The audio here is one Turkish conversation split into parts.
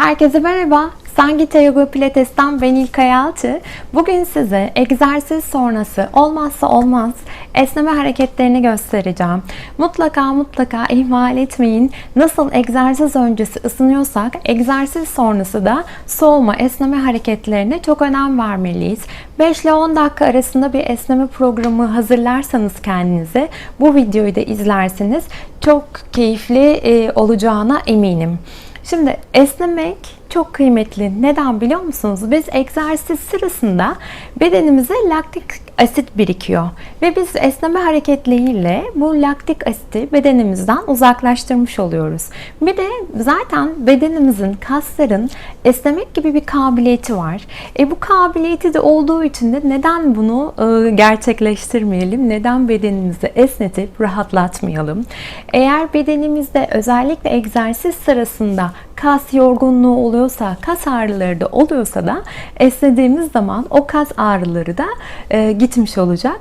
Herkese merhaba. Sangita Yoga Pilates'ten ben İlkay Alçı. Bugün size egzersiz sonrası olmazsa olmaz esneme hareketlerini göstereceğim. Mutlaka mutlaka ihmal etmeyin. Nasıl egzersiz öncesi ısınıyorsak egzersiz sonrası da soğuma esneme hareketlerine çok önem vermeliyiz. 5 ile 10 dakika arasında bir esneme programı hazırlarsanız kendinize bu videoyu da izlersiniz. Çok keyifli e, olacağına eminim. Şimdi esnemek çok kıymetli. Neden biliyor musunuz? Biz egzersiz sırasında bedenimize laktik asit birikiyor. Ve biz esneme hareketleriyle bu laktik asiti bedenimizden uzaklaştırmış oluyoruz. Bir de zaten bedenimizin, kasların esnemek gibi bir kabiliyeti var. E bu kabiliyeti de olduğu için de neden bunu e, gerçekleştirmeyelim? Neden bedenimizi esnetip rahatlatmayalım? Eğer bedenimizde özellikle egzersiz sırasında kas yorgunluğu oluyorsa, kas ağrıları da oluyorsa da esnediğimiz zaman o kas ağrıları da e, gitmiş olacak.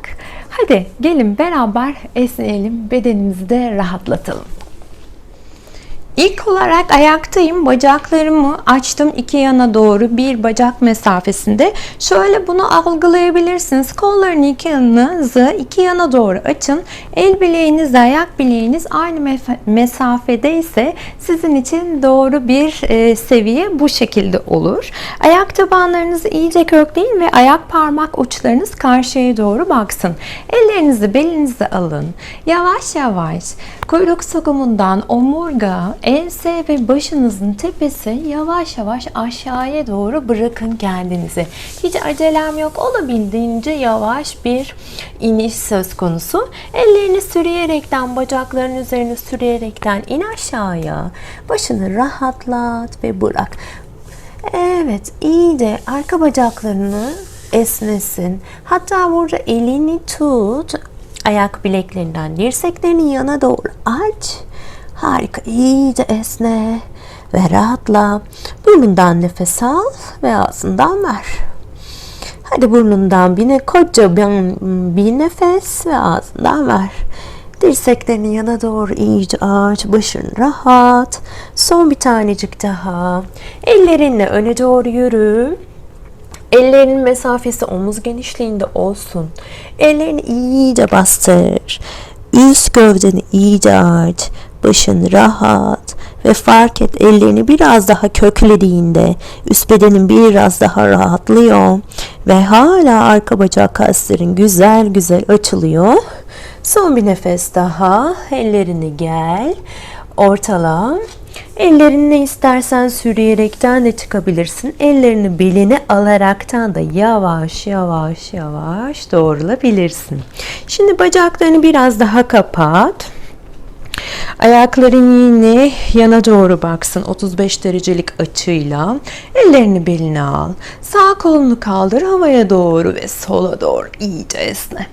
Hadi gelin beraber esneyelim, bedenimizi de rahatlatalım. İlk olarak ayaktayım. Bacaklarımı açtım iki yana doğru bir bacak mesafesinde. Şöyle bunu algılayabilirsiniz. Kolların iki yanınızı iki yana doğru açın. El bileğiniz, ayak bileğiniz aynı mesafede ise sizin için doğru bir e, seviye bu şekilde olur. Ayak tabanlarınızı iyice kökleyin ve ayak parmak uçlarınız karşıya doğru baksın. Ellerinizi belinize alın. Yavaş yavaş kuyruk sokumundan omurga, ense ve başınızın tepesi yavaş yavaş aşağıya doğru bırakın kendinizi. Hiç acelem yok. Olabildiğince yavaş bir iniş söz konusu. Ellerini sürüyerekten, bacakların üzerine sürüyerekten in aşağıya. Başını rahatlat ve bırak. Evet, iyice arka bacaklarını esnesin. Hatta burada elini tut. Ayak bileklerinden dirseklerini yana doğru aç Harika. İyice esne ve rahatla. Burnundan nefes al ve ağzından ver. Hadi burnundan bir koca bir nefes ve ağzından ver. Dirseklerini yana doğru iyice aç. Başın rahat. Son bir tanecik daha. Ellerinle öne doğru yürü. Ellerinin mesafesi omuz genişliğinde olsun. Ellerini iyice bastır. Üst gövdeni iyice aç başın rahat ve fark et ellerini biraz daha köklediğinde üst bedenin biraz daha rahatlıyor ve hala arka bacak kasların güzel güzel açılıyor. Son bir nefes daha. Ellerini gel. Ortala. Ellerini istersen sürüyerekten de çıkabilirsin. Ellerini beline alaraktan da yavaş yavaş yavaş doğrulabilirsin. Şimdi bacaklarını biraz daha kapat. Ayakların yine yana doğru baksın 35 derecelik açıyla. Ellerini beline al. Sağ kolunu kaldır havaya doğru ve sola doğru iyice esne.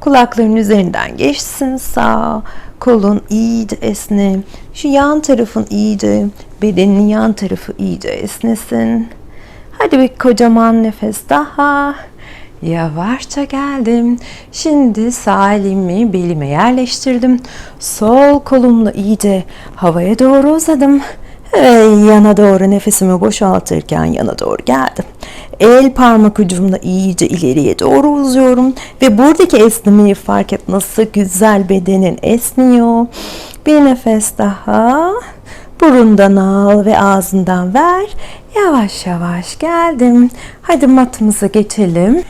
Kulakların üzerinden geçsin sağ kolun iyice esne. Şu yan tarafın iyice, bedenin yan tarafı iyice esnesin. Hadi bir kocaman nefes daha. Yavaşça geldim. Şimdi sağ elimi belime yerleştirdim. Sol kolumla iyice havaya doğru uzadım. Ve yana doğru nefesimi boşaltırken yana doğru geldim. El parmak ucumla iyice ileriye doğru uzuyorum. Ve buradaki esnemeyi fark et nasıl güzel bedenin esniyor. Bir nefes daha. Burundan al ve ağzından ver. Yavaş yavaş geldim. Hadi matımıza geçelim.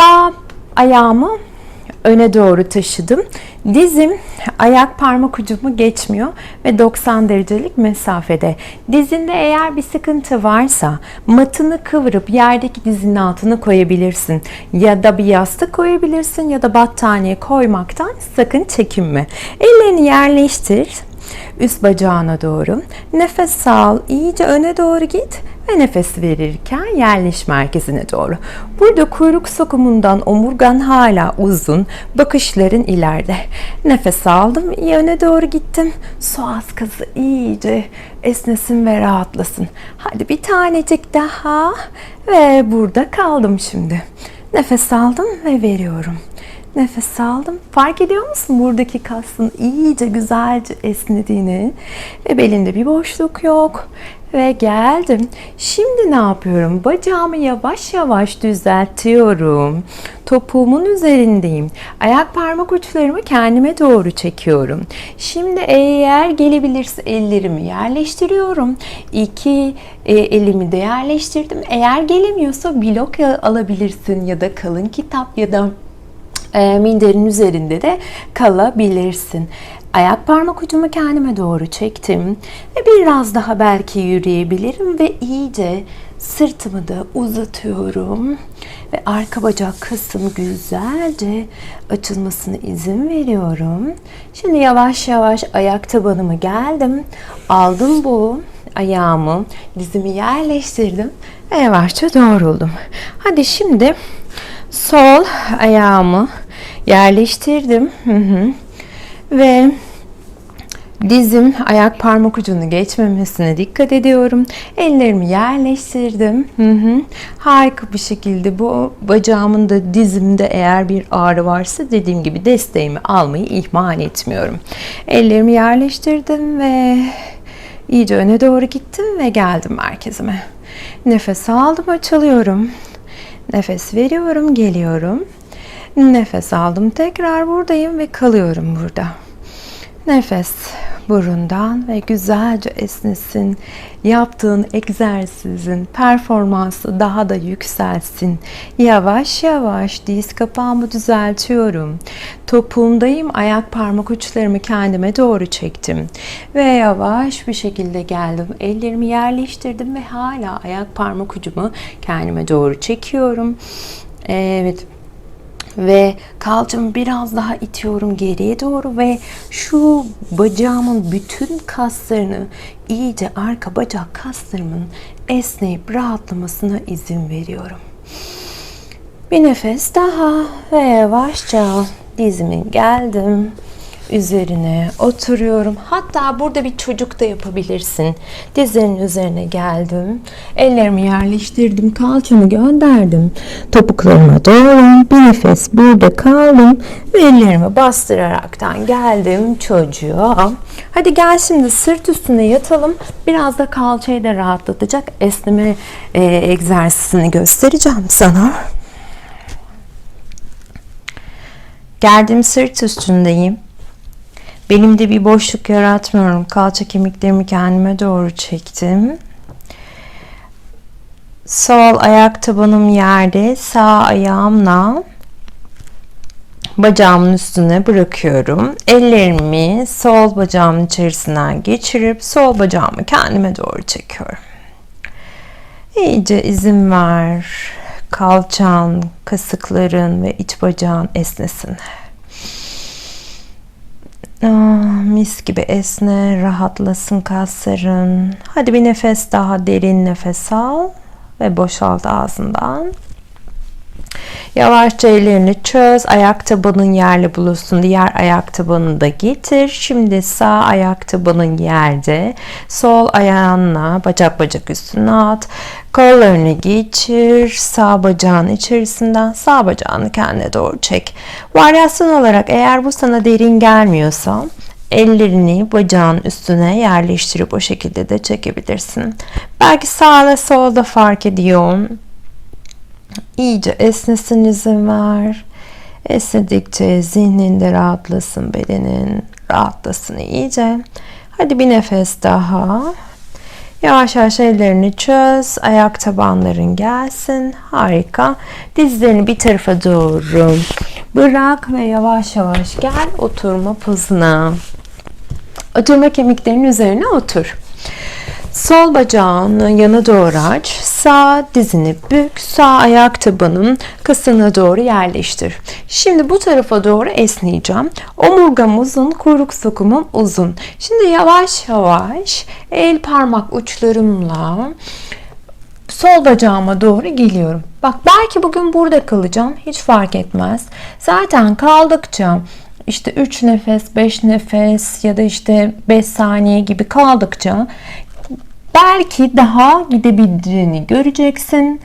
Sağ ayağımı öne doğru taşıdım. Dizim ayak parmak ucumu geçmiyor ve 90 derecelik mesafede. Dizinde eğer bir sıkıntı varsa matını kıvırıp yerdeki dizinin altına koyabilirsin. Ya da bir yastık koyabilirsin ya da battaniye koymaktan sakın çekinme. Ellerini yerleştir üst bacağına doğru. Nefes al, iyice öne doğru git ve nefes verirken yerleş merkezine doğru. Burada kuyruk sokumundan omurgan hala uzun, bakışların ileride. Nefes aldım, öne doğru gittim. Su askası iyice esnesin ve rahatlasın. Hadi bir tanecik daha ve burada kaldım şimdi. Nefes aldım ve veriyorum. Nefes aldım. Fark ediyor musun buradaki kasın iyice güzelce esnediğini ve belinde bir boşluk yok. Ve geldim. Şimdi ne yapıyorum? Bacağımı yavaş yavaş düzeltiyorum. Topuğumun üzerindeyim. Ayak parmak uçlarımı kendime doğru çekiyorum. Şimdi eğer gelebilirse ellerimi yerleştiriyorum. İki e, elimi de yerleştirdim. Eğer gelemiyorsa blok alabilirsin ya da kalın kitap ya da e, minderin üzerinde de kalabilirsin. Ayak parmak ucumu kendime doğru çektim ve biraz daha belki yürüyebilirim ve iyice sırtımı da uzatıyorum ve arka bacak kısım güzelce açılmasına izin veriyorum. Şimdi yavaş yavaş ayak tabanımı geldim. Aldım bu ayağımı, dizimi yerleştirdim ve yavaşça doğruldum. Hadi şimdi sol ayağımı yerleştirdim. Hı hı. Ve dizim ayak parmak ucunu geçmemesine dikkat ediyorum. Ellerimi yerleştirdim. Hı hı. Harika bir şekilde bu bacağımın da dizimde eğer bir ağrı varsa dediğim gibi desteğimi almayı ihmal etmiyorum. Ellerimi yerleştirdim ve iyice öne doğru gittim ve geldim merkezime. Nefes aldım açılıyorum. Nefes veriyorum, geliyorum. Nefes aldım, tekrar buradayım ve kalıyorum burada. Nefes burundan ve güzelce esnesin. Yaptığın egzersizin performansı daha da yükselsin. Yavaş yavaş diz kapağımı düzeltiyorum. Topuğumdayım. Ayak parmak uçlarımı kendime doğru çektim. Ve yavaş bir şekilde geldim. Ellerimi yerleştirdim ve hala ayak parmak ucumu kendime doğru çekiyorum. Evet ve kalçamı biraz daha itiyorum geriye doğru ve şu bacağımın bütün kaslarını iyice arka bacak kaslarımın esneyip rahatlamasına izin veriyorum. Bir nefes daha ve yavaşça dizimin geldim üzerine oturuyorum. Hatta burada bir çocuk da yapabilirsin. Dizlerin üzerine geldim. Ellerimi yerleştirdim. Kalçamı gönderdim. Topuklarıma doğru bir nefes burada kaldım. Ve ellerimi bastıraraktan geldim çocuğa. Hadi gel şimdi sırt üstüne yatalım. Biraz da kalçayı da rahatlatacak esneme e, egzersizini göstereceğim sana. Geldim sırt üstündeyim. Belimde bir boşluk yaratmıyorum. Kalça kemiklerimi kendime doğru çektim. Sol ayak tabanım yerde. Sağ ayağımla bacağımın üstüne bırakıyorum. Ellerimi sol bacağımın içerisinden geçirip sol bacağımı kendime doğru çekiyorum. İyice izin ver. Kalçan, kasıkların ve iç bacağın esnesin. Ah, mis gibi esne, rahatlasın kasların. Hadi bir nefes daha derin nefes al ve boşalt ağzından. Yavaşça ellerini çöz. Ayak tabanın yerle bulursun. Diğer ayak tabanını da getir. Şimdi sağ ayak tabanın yerde. Sol ayağınla bacak bacak üstüne at. Kollarını geçir. Sağ bacağın içerisinden sağ bacağını kendine doğru çek. Varyasyon olarak eğer bu sana derin gelmiyorsa ellerini bacağın üstüne yerleştirip o şekilde de çekebilirsin. Belki sağ ve solda fark ediyor. İyice esnesin izin ver. Esnedikçe zihninde rahatlasın bedenin. Rahatlasın iyice. Hadi bir nefes daha. Yavaş yavaş ellerini çöz. Ayak tabanların gelsin. Harika. Dizlerini bir tarafa doğru bırak ve yavaş yavaş gel oturma pozuna. Oturma kemiklerinin üzerine otur. Sol bacağını yana doğru aç. Sağ dizini bük. Sağ ayak tabanın kasına doğru yerleştir. Şimdi bu tarafa doğru esneyeceğim. Omurgam uzun, kuyruk sokumum uzun. Şimdi yavaş yavaş el parmak uçlarımla sol bacağıma doğru geliyorum. Bak belki bugün burada kalacağım. Hiç fark etmez. Zaten kaldıkça işte 3 nefes, 5 nefes ya da işte 5 saniye gibi kaldıkça belki daha gidebildiğini göreceksin.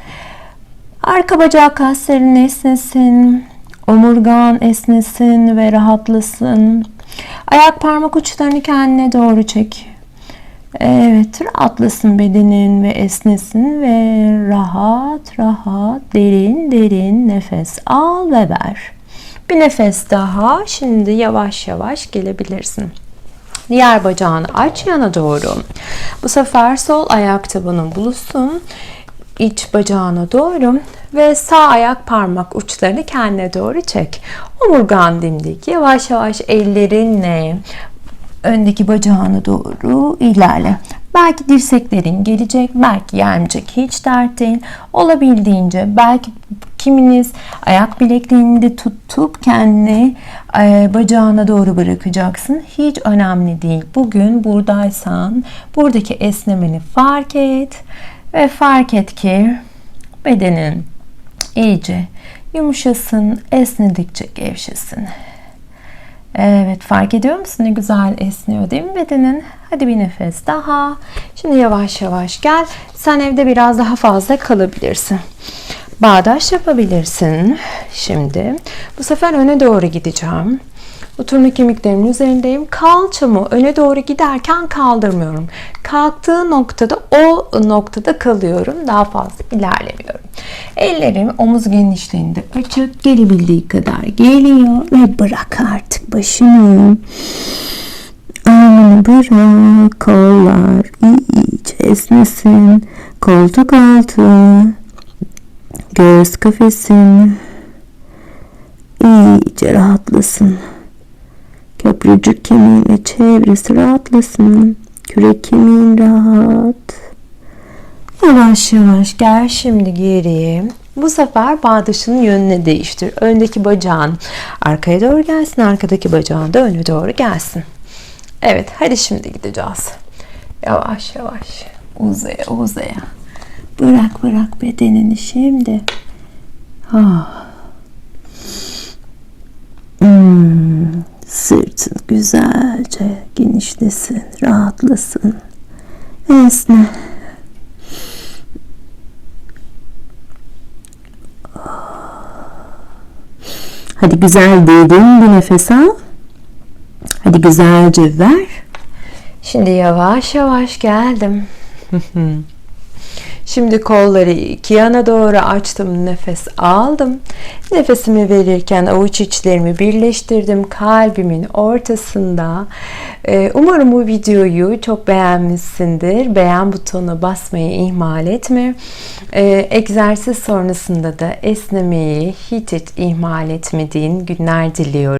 Arka bacak kasların esnesin. Omurgan esnesin ve rahatlasın. Ayak parmak uçlarını kendine doğru çek. Evet, rahatlasın bedenin ve esnesin ve rahat rahat derin derin nefes al ve ver. Bir nefes daha. Şimdi yavaş yavaş gelebilirsin. Diğer bacağını aç yana doğru. Bu sefer sol ayak tabanın buluşsun. iç bacağına doğru ve sağ ayak parmak uçlarını kendine doğru çek. Omurgan dimdik. Yavaş yavaş ellerinle öndeki bacağına doğru ilerle. Belki dirseklerin gelecek, belki gelmeyecek. Hiç dert değil. Olabildiğince belki kiminiz ayak bileklerini de tutup kendini e, bacağına doğru bırakacaksın. Hiç önemli değil. Bugün buradaysan buradaki esnemeni fark et ve fark et ki bedenin iyice yumuşasın, esnedikçe gevşesin. Evet fark ediyor musun ne güzel esniyor değil mi bedenin? Hadi bir nefes daha. Şimdi yavaş yavaş gel. Sen evde biraz daha fazla kalabilirsin. Bağdaş yapabilirsin. Şimdi bu sefer öne doğru gideceğim. Oturma kemiklerimin üzerindeyim. Kalçamı öne doğru giderken kaldırmıyorum. Kalktığı noktada o noktada kalıyorum. Daha fazla ilerlemiyorum. Ellerim omuz genişliğinde açık. Gelebildiği kadar geliyor ve bırak artık başını. Alnını bırak. Kollar iyice esnesin. Koltuk altı. Göğüs kafesin. iyice rahatlasın. Köprücük kemiğiyle çevresi rahatlasın. Kürek kemiğin rahat. Yavaş yavaş gel şimdi geriye. Bu sefer bağdaşının yönünü değiştir. Öndeki bacağın arkaya doğru gelsin. Arkadaki bacağın da öne doğru gelsin. Evet hadi şimdi gideceğiz. Yavaş yavaş. Uzaya uzaya. Bırak bırak bedenini şimdi. Ah. Hmm. Sırtın güzelce genişlesin, rahatlasın. Esne. Hadi güzel derin bir nefes al. Hadi güzelce ver. Şimdi yavaş yavaş geldim. Şimdi kolları iki yana doğru açtım. Nefes aldım. Nefesimi verirken avuç içlerimi birleştirdim. Kalbimin ortasında. Ee, umarım bu videoyu çok beğenmişsindir. Beğen butonuna basmayı ihmal etme. Ee, egzersiz sonrasında da esnemeyi hiç hiç ihmal etmediğin günler diliyorum.